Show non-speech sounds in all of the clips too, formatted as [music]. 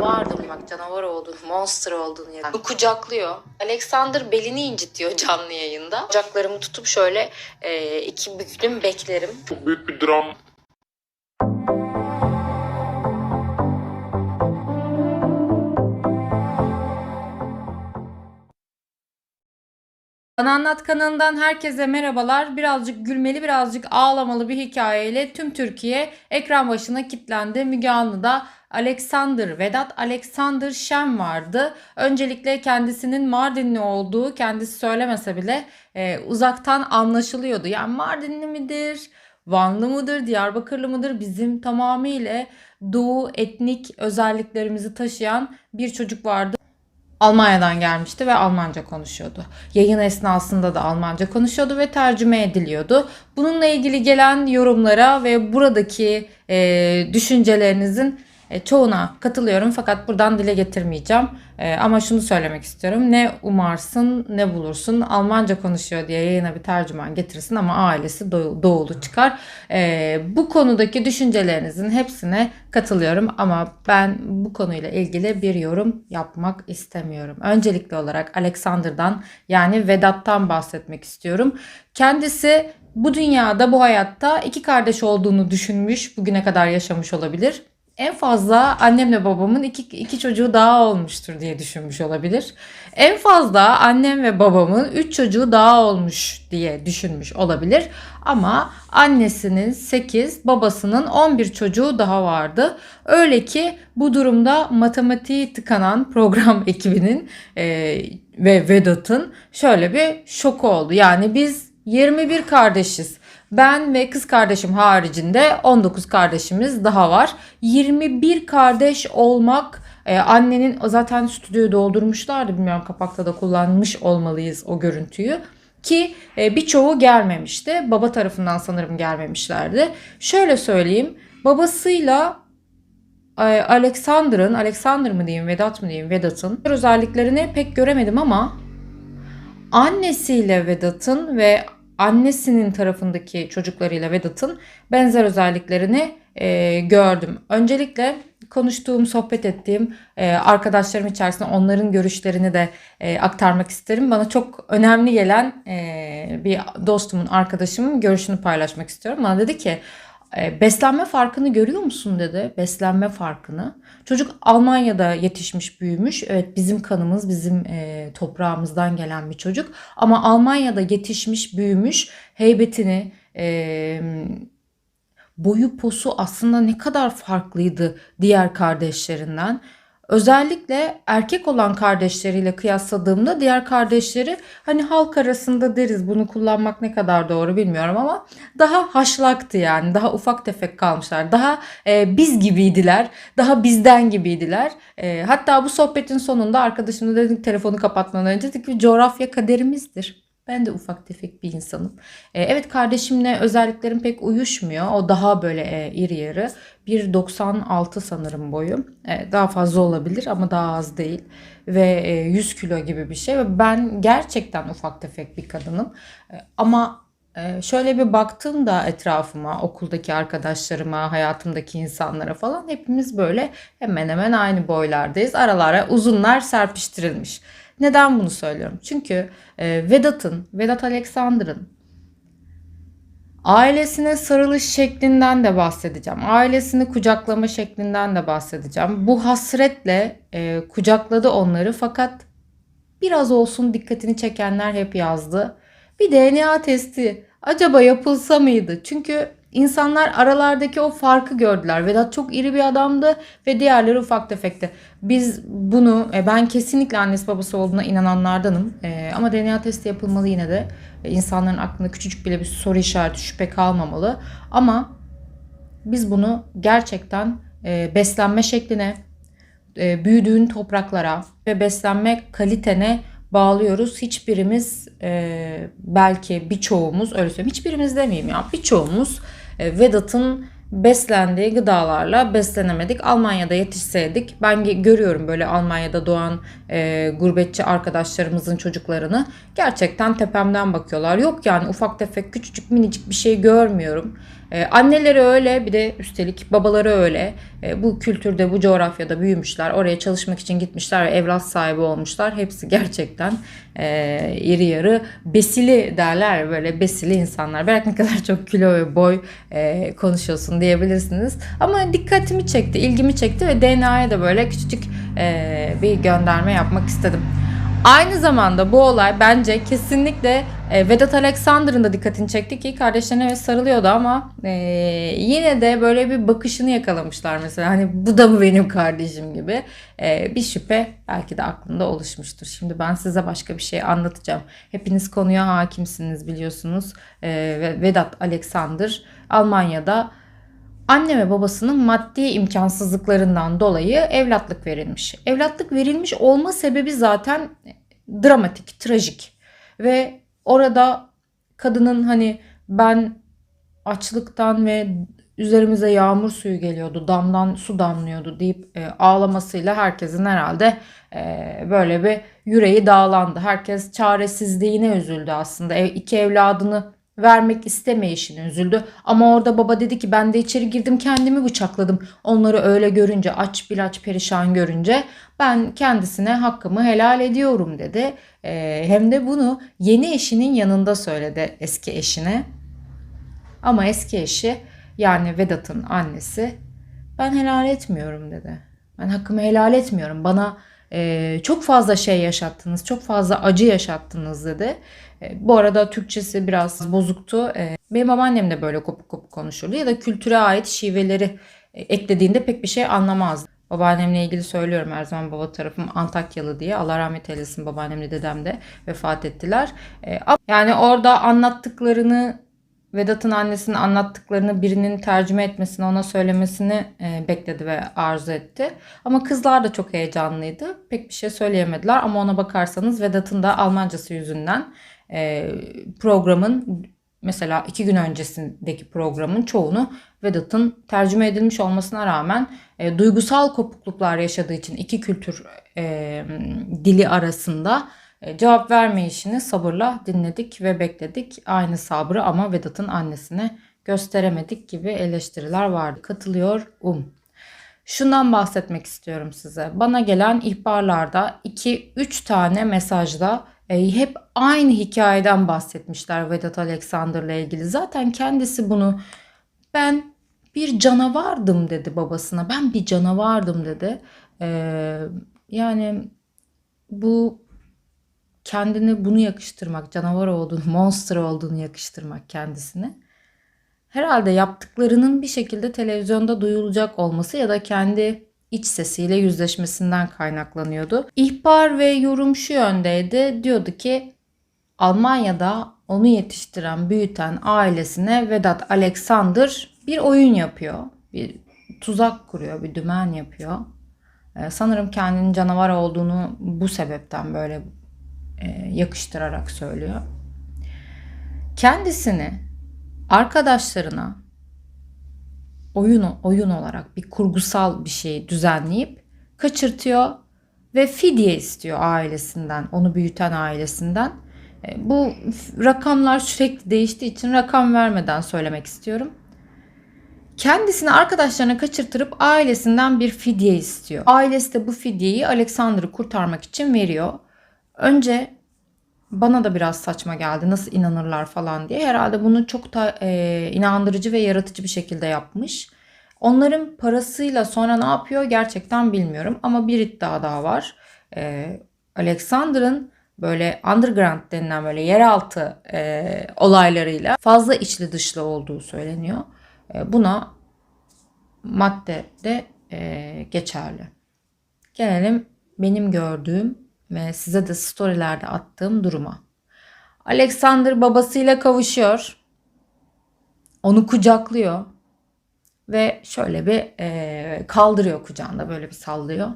Canavardım bak canavar oldun, monster oldun ya. Bu kucaklıyor. Alexander belini incitiyor canlı yayında. Bacaklarımı tutup şöyle e, iki büklüm beklerim. Çok büyük bir dram. Bana Anlat kanalından herkese merhabalar. Birazcık gülmeli, birazcık ağlamalı bir hikayeyle tüm Türkiye ekran başına kilitlendi. Müge Anlı'da Alexander, Vedat Alexander Şen vardı. Öncelikle kendisinin Mardinli olduğu kendisi söylemese bile e, uzaktan anlaşılıyordu. Yani Mardinli midir, Vanlı mıdır, Diyarbakırlı mıdır bizim tamamıyla doğu etnik özelliklerimizi taşıyan bir çocuk vardı. Almanya'dan gelmişti ve Almanca konuşuyordu. Yayın esnasında da Almanca konuşuyordu ve tercüme ediliyordu. Bununla ilgili gelen yorumlara ve buradaki e, düşüncelerinizin e, çoğuna katılıyorum fakat buradan dile getirmeyeceğim. E, ama şunu söylemek istiyorum. Ne umarsın ne bulursun. Almanca konuşuyor diye yayına bir tercüman getirsin ama ailesi doğu- doğulu çıkar. E, bu konudaki düşüncelerinizin hepsine katılıyorum ama ben bu konuyla ilgili bir yorum yapmak istemiyorum. Öncelikli olarak Alexander'dan yani Vedat'tan bahsetmek istiyorum. Kendisi bu dünyada bu hayatta iki kardeş olduğunu düşünmüş, bugüne kadar yaşamış olabilir. En fazla annemle babamın iki, iki çocuğu daha olmuştur diye düşünmüş olabilir. En fazla annem ve babamın üç çocuğu daha olmuş diye düşünmüş olabilir. Ama annesinin 8, babasının 11 çocuğu daha vardı. Öyle ki bu durumda matematiği tıkanan program [laughs] ekibinin e, ve Vedat'ın şöyle bir şoku oldu. Yani biz 21 kardeşiz. Ben ve kız kardeşim haricinde 19 kardeşimiz daha var. 21 kardeş olmak e, annenin zaten stüdyoyu doldurmuşlardı bilmiyorum kapakta da kullanmış olmalıyız o görüntüyü. Ki e, birçoğu gelmemişti. Baba tarafından sanırım gelmemişlerdi. Şöyle söyleyeyim. Babasıyla e, Alexander'ın, Alexander mı diyeyim, Vedat mı diyeyim, Vedat'ın özelliklerini pek göremedim ama annesiyle Vedat'ın ve annesinin tarafındaki çocuklarıyla Vedat'ın benzer özelliklerini e, gördüm. Öncelikle konuştuğum, sohbet ettiğim e, arkadaşlarım içerisinde onların görüşlerini de e, aktarmak isterim. Bana çok önemli gelen e, bir dostumun, arkadaşımın görüşünü paylaşmak istiyorum. Bana dedi ki beslenme farkını görüyor musun dedi. Beslenme farkını. Çocuk Almanya'da yetişmiş, büyümüş. Evet bizim kanımız, bizim e, toprağımızdan gelen bir çocuk. Ama Almanya'da yetişmiş, büyümüş. Heybetini, e, boyu posu aslında ne kadar farklıydı diğer kardeşlerinden. Özellikle erkek olan kardeşleriyle kıyasladığımda diğer kardeşleri hani halk arasında deriz bunu kullanmak ne kadar doğru bilmiyorum ama daha haşlaktı yani daha ufak tefek kalmışlar daha e, biz gibiydiler daha bizden gibiydiler E, hatta bu sohbetin sonunda arkadaşımla dedik telefonu kapatmadan önce dedik ki coğrafya kaderimizdir. Ben de ufak tefek bir insanım. E, evet kardeşimle özelliklerim pek uyuşmuyor. O daha böyle e, iri yarı. 1.96 sanırım boyu. E, daha fazla olabilir ama daha az değil. Ve e, 100 kilo gibi bir şey. Ve ben gerçekten ufak tefek bir kadınım. E, ama e, şöyle bir baktığımda etrafıma, okuldaki arkadaşlarıma, hayatımdaki insanlara falan hepimiz böyle hemen hemen aynı boylardayız. Aralara uzunlar serpiştirilmiş. Neden bunu söylüyorum? Çünkü e, Vedat'ın, Vedat Alexander'ın ailesine sarılış şeklinden de bahsedeceğim. Ailesini kucaklama şeklinden de bahsedeceğim. Bu hasretle e, kucakladı onları fakat biraz olsun dikkatini çekenler hep yazdı. Bir DNA testi acaba yapılsa mıydı? Çünkü insanlar aralardaki o farkı gördüler. Vedat çok iri bir adamdı ve diğerleri ufak tefekti. Biz bunu e, ben kesinlikle annesi babası olduğuna inananlardanım. E, ama DNA testi yapılmalı yine de. E, insanların aklında küçücük bile bir soru işareti şüphe kalmamalı. Ama biz bunu gerçekten beslenme şekline, büyüdüğün topraklara ve beslenme kalitene bağlıyoruz. Hiçbirimiz e, belki birçoğumuz öyle söyleyeyim. Hiçbirimiz demeyeyim ya. Birçoğumuz e, Vedat'ın beslendiği gıdalarla beslenemedik. Almanya'da yetişseydik ben görüyorum böyle Almanya'da doğan e, gurbetçi arkadaşlarımızın çocuklarını gerçekten tepemden bakıyorlar. Yok yani ufak tefek küçücük minicik bir şey görmüyorum. E, anneleri öyle bir de üstelik babaları öyle. E, bu kültürde bu coğrafyada büyümüşler. Oraya çalışmak için gitmişler ve evlat sahibi olmuşlar. Hepsi gerçekten e, iri yarı besili derler böyle besili insanlar. Belki ne kadar çok kilo ve boy e, konuşuyorsun diyebilirsiniz. Ama dikkatimi çekti, ilgimi çekti ve DNA'ya da böyle küçücük e, bir gönderme yapmak istedim. Aynı zamanda bu olay bence kesinlikle e, Vedat Alexander'ın da dikkatini çekti ki kardeşlerine evet sarılıyordu ama e, yine de böyle bir bakışını yakalamışlar mesela hani bu da mı benim kardeşim gibi E, bir şüphe belki de aklında oluşmuştur. Şimdi ben size başka bir şey anlatacağım. Hepiniz konuya hakimsiniz biliyorsunuz. E, ve Vedat Alexander Almanya'da anne ve babasının maddi imkansızlıklarından dolayı evlatlık verilmiş. Evlatlık verilmiş olma sebebi zaten dramatik, trajik. Ve orada kadının hani ben açlıktan ve üzerimize yağmur suyu geliyordu, damdan su damlıyordu deyip e, ağlamasıyla herkesin herhalde e, böyle bir yüreği dağlandı. Herkes çaresizliğine üzüldü aslında. Ev, iki evladını vermek istemeyişine üzüldü. Ama orada baba dedi ki ben de içeri girdim kendimi bıçakladım. Onları öyle görünce aç bilaç perişan görünce ben kendisine hakkımı helal ediyorum dedi. Ee, hem de bunu yeni eşinin yanında söyledi eski eşine. Ama eski eşi yani Vedat'ın annesi ben helal etmiyorum dedi. Ben hakkımı helal etmiyorum. Bana e, çok fazla şey yaşattınız, çok fazla acı yaşattınız dedi. E, bu arada Türkçesi biraz bozuktu. E, benim babaannem de böyle kopuk kopuk konuşurdu ya da kültüre ait şiveleri e, eklediğinde pek bir şey anlamazdı. Babaannemle ilgili söylüyorum her zaman baba tarafım Antakyalı diye. Allah rahmet eylesin babaannemle dedem de vefat ettiler. E, yani orada anlattıklarını Vedat'ın annesinin anlattıklarını birinin tercüme etmesini, ona söylemesini e, bekledi ve arzu etti. Ama kızlar da çok heyecanlıydı. Pek bir şey söyleyemediler ama ona bakarsanız Vedat'ın da Almancası yüzünden e, programın mesela iki gün öncesindeki programın çoğunu Vedat'ın tercüme edilmiş olmasına rağmen e, duygusal kopukluklar yaşadığı için iki kültür e, dili arasında cevap vermeyişini sabırla dinledik ve bekledik. Aynı sabrı ama Vedat'ın annesine gösteremedik gibi eleştiriler vardı. Katılıyor um. Şundan bahsetmek istiyorum size. Bana gelen ihbarlarda 2-3 tane mesajda e, hep aynı hikayeden bahsetmişler Vedat Alexander'la ilgili. Zaten kendisi bunu ben bir canavardım dedi babasına. Ben bir canavardım dedi. Ee, yani bu kendine bunu yakıştırmak, canavar olduğunu, [laughs] monster olduğunu yakıştırmak kendisine. Herhalde yaptıklarının bir şekilde televizyonda duyulacak olması ya da kendi iç sesiyle yüzleşmesinden kaynaklanıyordu. İhbar ve yorum şu yöndeydi. Diyordu ki Almanya'da onu yetiştiren, büyüten ailesine Vedat Alexander bir oyun yapıyor. Bir tuzak kuruyor, bir dümen yapıyor. Ee, sanırım kendinin canavar olduğunu bu sebepten böyle yakıştırarak söylüyor. Kendisini arkadaşlarına oyun oyun olarak bir kurgusal bir şey düzenleyip kaçırtıyor ve fidye istiyor ailesinden, onu büyüten ailesinden. E, Bu rakamlar sürekli değiştiği için rakam vermeden söylemek istiyorum. Kendisini arkadaşlarına kaçırtırıp ailesinden bir fidye istiyor. Ailesi de bu fidyeyi Alexander'ı kurtarmak için veriyor. Önce bana da biraz saçma geldi. Nasıl inanırlar falan diye. Herhalde bunu çok da e, inandırıcı ve yaratıcı bir şekilde yapmış. Onların parasıyla sonra ne yapıyor gerçekten bilmiyorum. Ama bir iddia daha var. E, Alexander'ın böyle underground denilen böyle yeraltı e, olaylarıyla fazla içli dışlı olduğu söyleniyor. E, buna madde de e, geçerli. Gelelim benim gördüğüm ve size de storylerde attığım duruma. Alexander babasıyla kavuşuyor. Onu kucaklıyor. Ve şöyle bir e, kaldırıyor kucağında böyle bir sallıyor.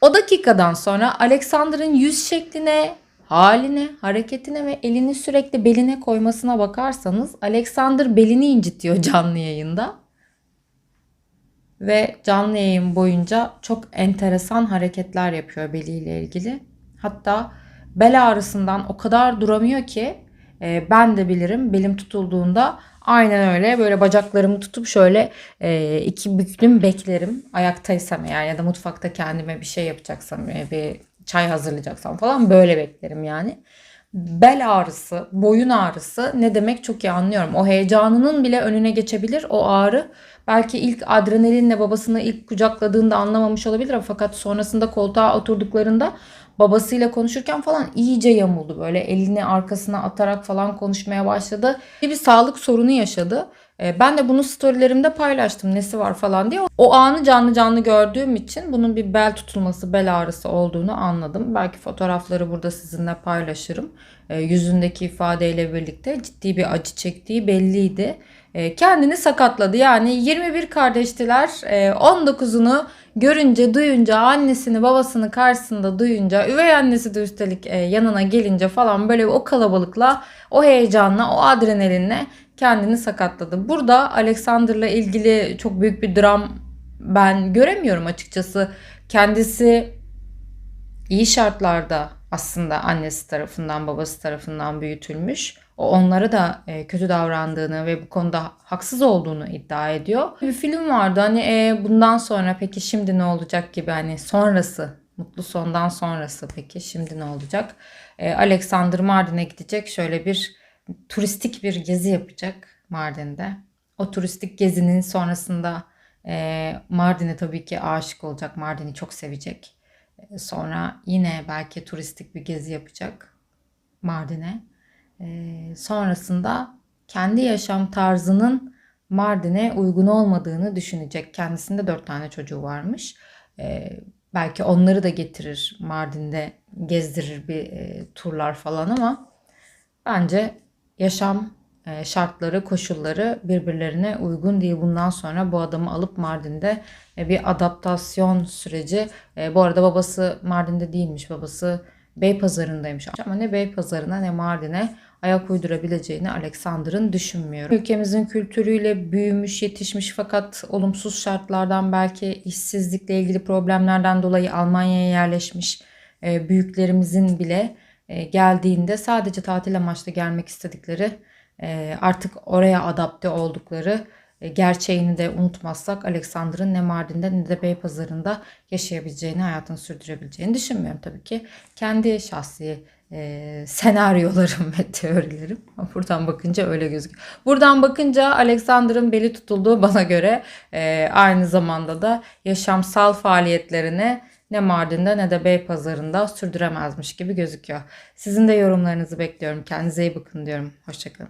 O dakikadan sonra Alexander'ın yüz şekline, haline, hareketine ve elini sürekli beline koymasına bakarsanız Alexander belini incitiyor canlı yayında. Ve canlı yayın boyunca çok enteresan hareketler yapıyor beliyle ilgili. Hatta bel ağrısından o kadar duramıyor ki e, ben de bilirim belim tutulduğunda Aynen öyle. Böyle bacaklarımı tutup şöyle e, iki büklüm beklerim. Ayaktaysam eğer ya da mutfakta kendime bir şey yapacaksam, e, bir çay hazırlayacaksam falan böyle beklerim yani. Bel ağrısı, boyun ağrısı ne demek çok iyi anlıyorum. O heyecanının bile önüne geçebilir o ağrı. Belki ilk adrenalinle babasını ilk kucakladığında anlamamış olabilir ama fakat sonrasında koltuğa oturduklarında babasıyla konuşurken falan iyice yamuldu. Böyle elini arkasına atarak falan konuşmaya başladı. Bir sağlık sorunu yaşadı. Ee, Ben de bunu storylerimde paylaştım nesi var falan diye. O anı canlı canlı gördüğüm için bunun bir bel tutulması, bel ağrısı olduğunu anladım. Belki fotoğrafları burada sizinle paylaşırım. Ee, Yüzündeki ifadeyle birlikte ciddi bir acı çektiği belliydi. Ee, Kendini sakatladı. Yani 21 kardeştiler. Ee, 19'unu görünce, duyunca, annesini, babasını karşısında duyunca, üvey annesi de üstelik e, yanına gelince falan böyle o kalabalıkla, o heyecanla, o adrenalinle kendini sakatladı. Burada Alexander'la ilgili çok büyük bir dram ben göremiyorum açıkçası. Kendisi iyi şartlarda aslında annesi tarafından, babası tarafından büyütülmüş. Onlara da e, kötü davrandığını ve bu konuda haksız olduğunu iddia ediyor. Bir film vardı hani e, bundan sonra peki şimdi ne olacak gibi hani sonrası, mutlu sondan sonrası peki şimdi ne olacak? E, Alexander Mardin'e gidecek şöyle bir turistik bir gezi yapacak Mardin'de. O turistik gezinin sonrasında e, Mardin'e tabii ki aşık olacak. Mardin'i çok sevecek. E, Sonra yine belki turistik bir gezi yapacak Mardin'e. E, sonrasında kendi yaşam tarzının Mardin'e uygun olmadığını düşünecek. Kendisinde dört tane çocuğu varmış. E, belki onları da getirir Mardin'de gezdirir bir e, turlar falan ama bence yaşam e, şartları, koşulları birbirlerine uygun değil. Bundan sonra bu adamı alıp Mardin'de e, bir adaptasyon süreci. Bu arada babası Mardin'de değilmiş. Babası Beypazarı'ndaymış. Ama ne Beypazarı'na ne Mardin'e ayak uydurabileceğini Alexander'ın düşünmüyorum. Ülkemizin kültürüyle büyümüş, yetişmiş fakat olumsuz şartlardan belki işsizlikle ilgili problemlerden dolayı Almanya'ya yerleşmiş e, büyüklerimizin bile e, geldiğinde sadece tatil amaçlı gelmek istedikleri e, artık oraya adapte oldukları gerçeğini de unutmazsak Alexander'ın ne Mardin'de ne de Beypazarı'nda yaşayabileceğini, hayatını sürdürebileceğini düşünmüyorum tabii ki. Kendi şahsi e, senaryolarım ve teorilerim. Buradan bakınca öyle gözüküyor. Buradan bakınca Alexander'ın beli tutulduğu bana göre e, aynı zamanda da yaşamsal faaliyetlerini ne Mardin'de ne de Beypazarı'nda sürdüremezmiş gibi gözüküyor. Sizin de yorumlarınızı bekliyorum. Kendinize iyi bakın diyorum. Hoşçakalın.